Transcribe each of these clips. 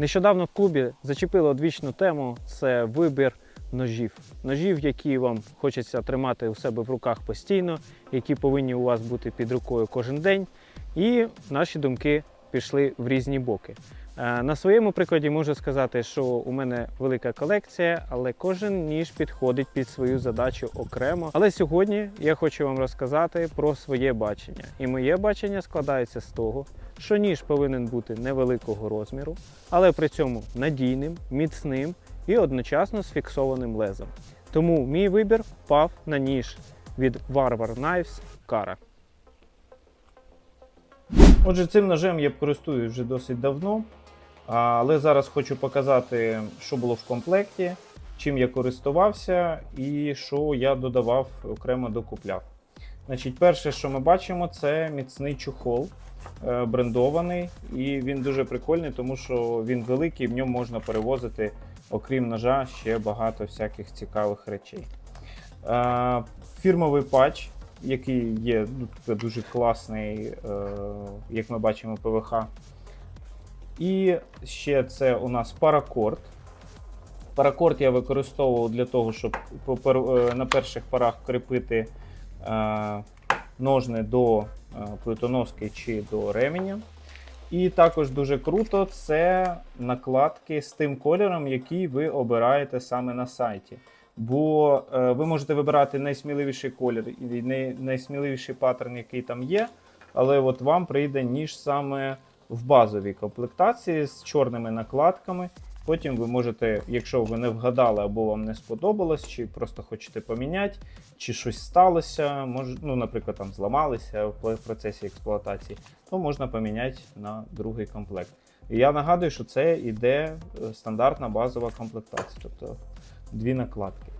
Нещодавно в клубі зачепили одвічну тему це вибір ножів. Ножів, які вам хочеться тримати у себе в руках постійно, які повинні у вас бути під рукою кожен день. І наші думки пішли в різні боки. Е, На своєму прикладі можу сказати, що у мене велика колекція, але кожен ніж підходить під свою задачу окремо. Але сьогодні я хочу вам розказати про своє бачення. І моє бачення складається з того, що ніж повинен бути невеликого розміру, але при цьому надійним, міцним і одночасно з фіксованим лезом. Тому мій вибір впав на ніж від Warwar Knives Kara. Отже, цим ножем я користуюсь вже досить давно, але зараз хочу показати, що було в комплекті, чим я користувався і що я додавав окремо докупляв. Значить, перше, що ми бачимо, це міцний чухол е, брендований, і він дуже прикольний, тому що він великий, в ньому можна перевозити, окрім ножа, ще багато всяких цікавих речей. Е, Фірмовий патч, який є ну, дуже класний, е, як ми бачимо, ПВХ. І ще це у нас паракорд. Паракорд я використовував для того, щоб е, на перших порах кріпити е, ножни до плитоноски чи до ременя. І також дуже круто це накладки з тим кольором, який ви обираєте саме на сайті. Бо е, ви можете вибирати найсміливіший колір і най- найсміливіший паттерн, який там є. Але от вам прийде ніж саме в базовій комплектації з чорними накладками. Потім ви можете, якщо ви не вгадали або вам не сподобалось, чи просто хочете поміняти, чи щось сталося, може, ну, наприклад, там зламалися в процесі експлуатації, то можна поміняти на другий комплект. І я нагадую, що це іде е, стандартна базова комплектація, тобто дві накладки.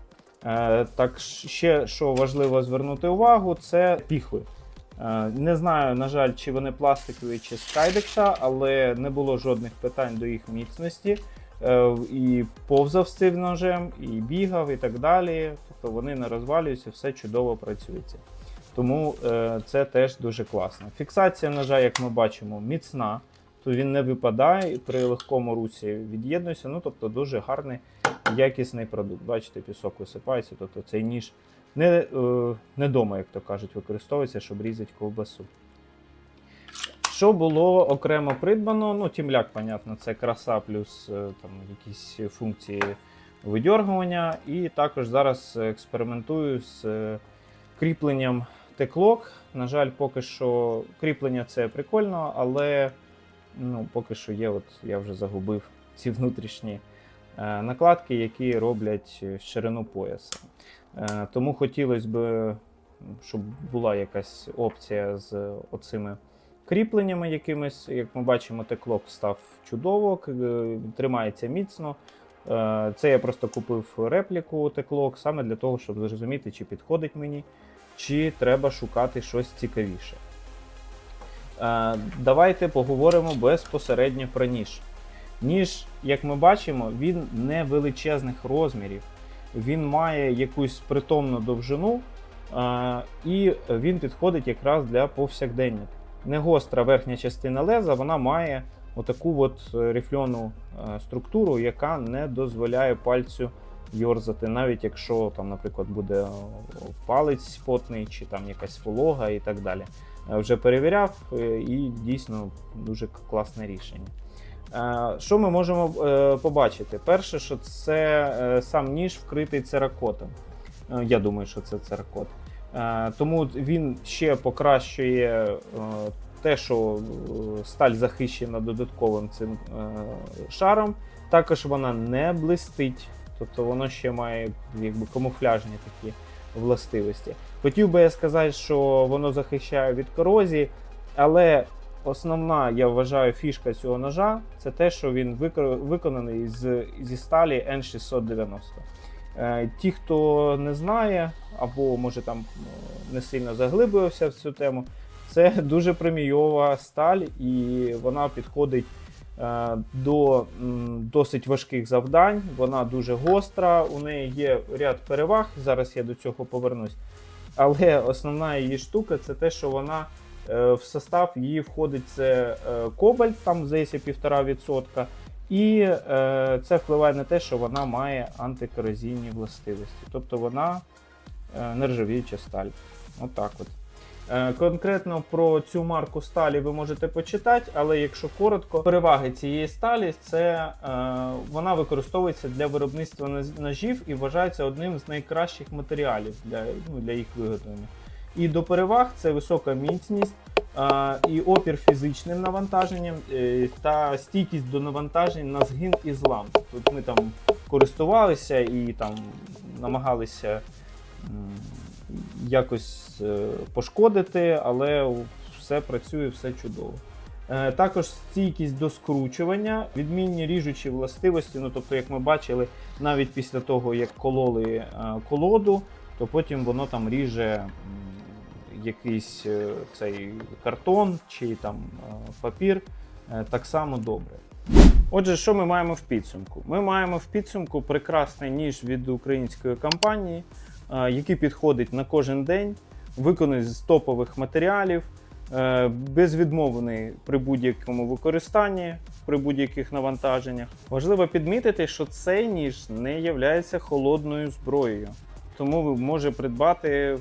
Е, так, ще що важливо звернути увагу, це піхви. Е, Не знаю, на жаль, чи вони пластикові, чи з але не було жодних питань до їх міцності. Е, І повзав з цим ножем, і бігав, і так далі. Тобто вони не розвалюються, все чудово працюється. Тому це теж дуже класно. Фіксація ножа, як ми бачимо, міцна, то він не випадає при легкому русі від'єднується. Ну, тобто дуже гарний якісний продукт. Бачите, пісок висипається, тобто цей ніж не, е, не дома, як то кажуть, використовується, щоб різати ковбасу. Що було окремо придбано? Ну, тімляк, понятно, це краса плюс е, там якісь функції видьоргування. І також зараз експериментую з е, кріпленням теклок. На жаль, поки що кріплення це прикольно, але ну, поки що є, от я вже загубив ці внутрішні накладки, які роблять е, ширину пояса. Е, Тому хотілося б, щоб була якась опція з оцими кріпленнями якимись. Як ми бачимо, теклок став чудово, е, тримається міцно. Е, Це я просто купив репліку теклок саме для того, щоб зрозуміти, чи підходить мені, чи треба шукати щось цікавіше. Е, Давайте поговоримо безпосередньо про ніж. Ніж, як ми бачимо, він не величезних розмірів. Він має якусь притомну довжину, е, і він підходить якраз для повсякдення. Не гостра верхня частина леза, вона має отаку от е, рифльону е, структуру, яка не дозволяє пальцю йорзати, навіть якщо там, наприклад, буде палець потний чи там якась волога і так далі. Вже перевіряв і дійсно дуже класне рішення. Е, Що ми можемо е, побачити? Перше, що це е, сам ніж вкритий церакотом. Я думаю, що це церакот. Тому він ще покращує те, що сталь захищена додатковим цим шаром. Також вона не блистить, тобто воно ще має якби камуфляжні такі властивості. Хотів би я сказати, що воно захищає від корозії, але основна, я вважаю, фішка цього ножа це те, що він виконаний з, зі сталі N690. Е, Ті, хто не знає, або може там е, не сильно заглиблювався в цю тему, це дуже премійова сталь, і вона підходить е, до досить важких завдань. Вона дуже гостра, у неї є ряд переваг. Зараз я до цього повернусь. Але основна її штука це те, що вона в состав її входить це е, кобальт, там здається 1,5%, І е, це впливає на те, що вона має антикорозійні властивості. Тобто вона е, нержавіюча сталь. Отак от. Е, Конкретно про цю марку сталі ви можете почитати, але якщо коротко, переваги цієї сталі це е, вона використовується для виробництва ножів і вважається одним з найкращих матеріалів для, ну, для їх виготовлення. І до переваг це висока міцність, і опір фізичним навантаженням е, та стійкість до навантажень на згин і злам. Тут ми там користувалися і там намагалися якось е, пошкодити, але все працює, все чудово. Е, Також стійкість до скручування, відмінні ріжучі властивості. Ну тобто, як ми бачили, навіть після того, як кололи колоду, то потім воно там ріже якийсь е, цей картон чи там е, папір е, так само добре. Отже, що ми маємо в підсумку? Ми маємо в підсумку прекрасний ніж від української компанії, який підходить на кожен день, виконаний з топових матеріалів, безвідмовлений при будь-якому використанні, при будь-яких навантаженнях. Важливо підмітити, що цей ніж не є холодною зброєю, тому ви може придбати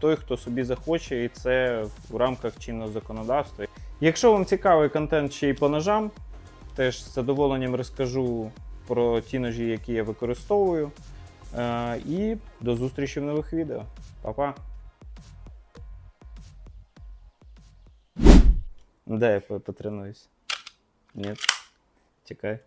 той, хто собі захоче, і це в рамках чинного законодавства. Якщо вам цікавий контент ще й по ножам, теж з задоволенням розкажу про ті ножі, які я використовую. Е, і до зустрічі в нових відео. Па-па! Де я потренуюсь? Ні. Чекай.